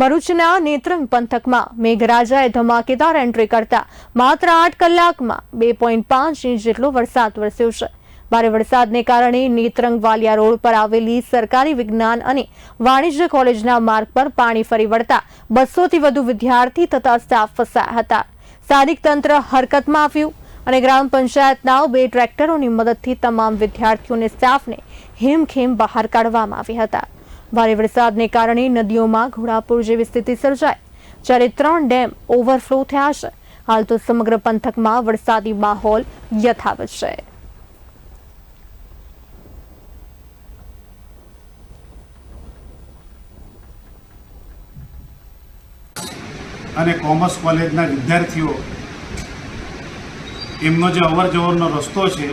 ભરૂચના નેત્રંગ પંથકમાં મેઘરાજાએ ધમાકેદાર એન્ટ્રી કરતા માત્ર આઠ કલાકમાં બે પોઈન્ટ પાંચ ઇંચ જેટલો વરસાદ વરસ્યો છે. ભારે વરસાદને કારણે નેત્રંગ વાલિયા રોડ પર આવેલી સરકારી વિજ્ઞાન અને વાણિજ્ય કોલેજના માર્ગ પર પાણી ફરી વળતા બસોથી વધુ વિદ્યાર્થી તથા સ્ટાફ ફસાયા હતા. સ્થાનિક તંત્ર હરકતમાં આવ્યું અને ગ્રામ પંચાયતના બે ટ્રેક્ટરોની મદદથી તમામ વિદ્યાર્થીઓને સ્ટાફને હેમખેમ બહાર કાઢવામાં આવ્યા હતા. ભારે વરસાદને કારણે નદીઓમાં ઘોડાપુર જેવી સ્થિતિ સર્જાઈ. જ્યારે ત્રણ ડેમ ઓવરફ્લો થયા છે, હાલ તો સમગ્ર પંથકમાં વરસાદી માહોલ યથાવત છે. અને કોમર્સ કોલેજના વિદ્યાર્થીઓ, એમનો જે અવર જવરનો રસ્તો છે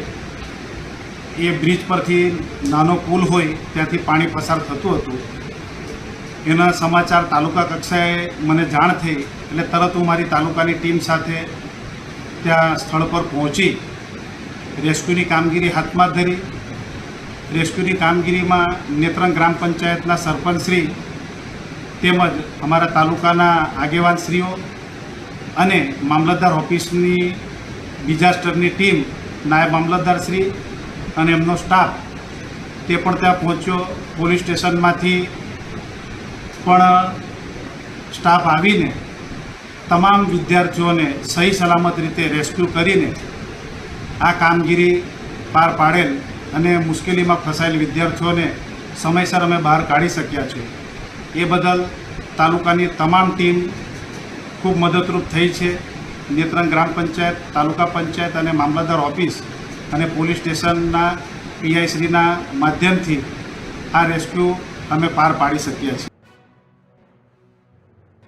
એ બ્રિજ પરથી નાનો પુલ હોય ત્યાંથી પાણી પસાર થતું હતું. એના સમાચાર તાલુકા કક્ષાએ મને જાણ થઈ એટલે તરત હું મારી તાલુકાની ટીમ સાથે ત્યાં સ્થળ પર પહોંચી, રેસ્ક્યુની કામગીરી હાથમાં ધરી. રેસ્ક્યુની કામગીરીમાં નેત્રંગ ગ્રામ પંચાયતના સરપંચશ્રી તેમજ અમારા તાલુકાના આગેવાનશ્રીઓ અને મામલતદાર ઓફિસની ડિઝાસ્ટરની ટીમ, નાયબ મામલતદારશ્રી અને એમનો સ્ટાફ તે પણ ત્યાં પહોંચ્યો. પોલીસ સ્ટેશનમાંથી પણ સ્ટાફ આવીને તમામ વિદ્યાર્થીઓને સહી સલામત રીતે રેસ્ક્યુ કરીને આ કામગીરી પાર પાડેલ અને મુશ્કેલીમાં ફસાયેલ વિદ્યાર્થીઓને સમયસર અમે બહાર કાઢી શક્યા છે. એ બદલ તાલુકાની તમામ ટીમ ખૂબ મદદરૂપ થઈ છે. નેત્રંગ ગ્રામ પંચાયત, તાલુકા પંચાયત અને મામલતદાર ઓફિસ અને પોલીસ સ્ટેશનના પીઆઈશ્રીના માધ્યમથી આ રેસ્ક્યુ અમે પાર પાડી શક્યા છીએ.